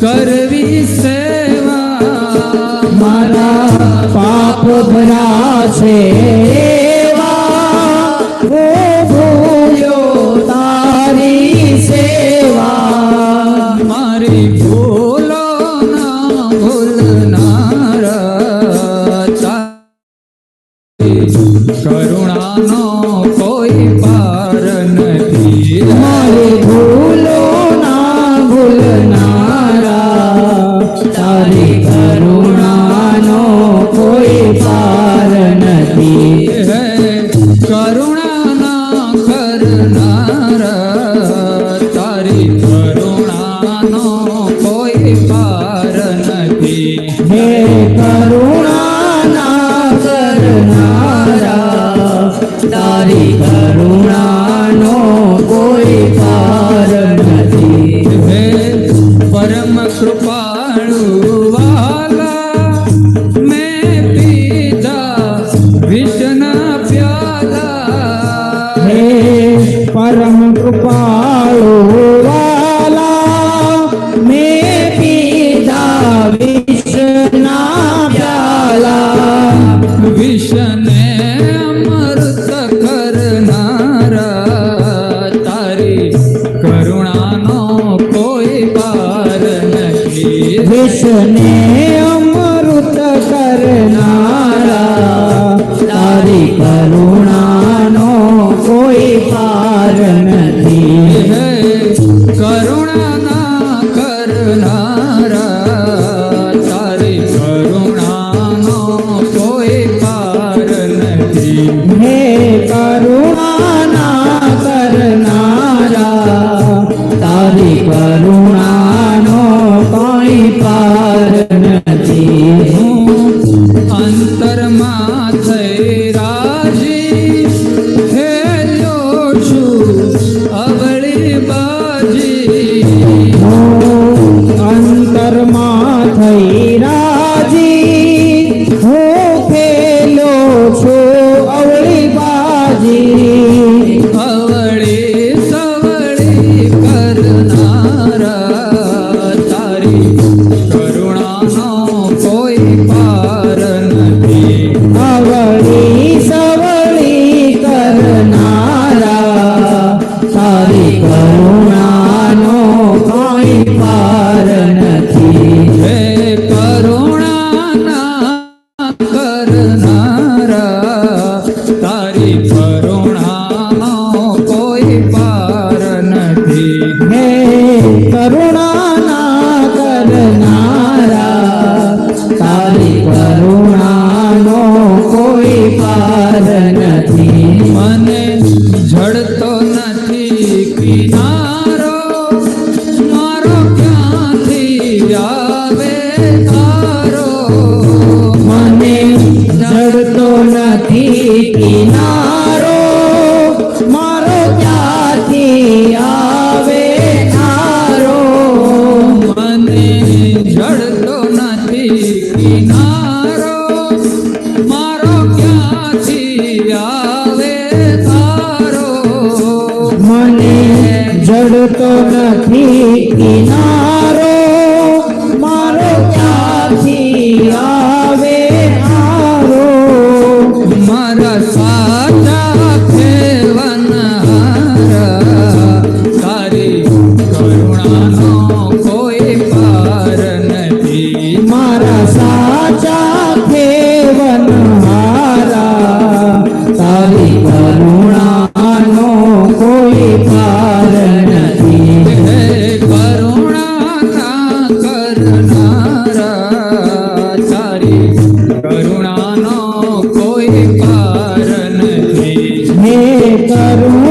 કરવી સેવા. મારા પાપ ભરા છે ભૂલ્યો તારી સેવા. મારી ભૂલો ના ભૂલનારા. કરુણાનો કોઈ પાર નથી. મારી તારી કરુણાનો કોઈ પાર નથી. કરુણાના કરનારા તારી કરુણાનો કોઈ પાર નથી. હે કરુણાના કરનારા તારી કરુણાનો કોઈ પરમ કૃપાળુ tenés કરનારા તારી કરુણાનો કોઈ પાર નથી. મને જડતો નથી કિનારો મારો ક્યાંથી આવે તારો? મને જડતો નથી કિનારો નથી કિનારો મારો ક્યાંથી આવે તારો? મને જડતો નથી કિનારો મારો ક્યાંથી આવે તારો? મારા સાચા સાચા કેવન હારા તારી કરુણાનો કોઈ પાર નથી. કરુણા ના કરનારા તારી કરુણાનો કોઈ પાર નથી. હે કરુણા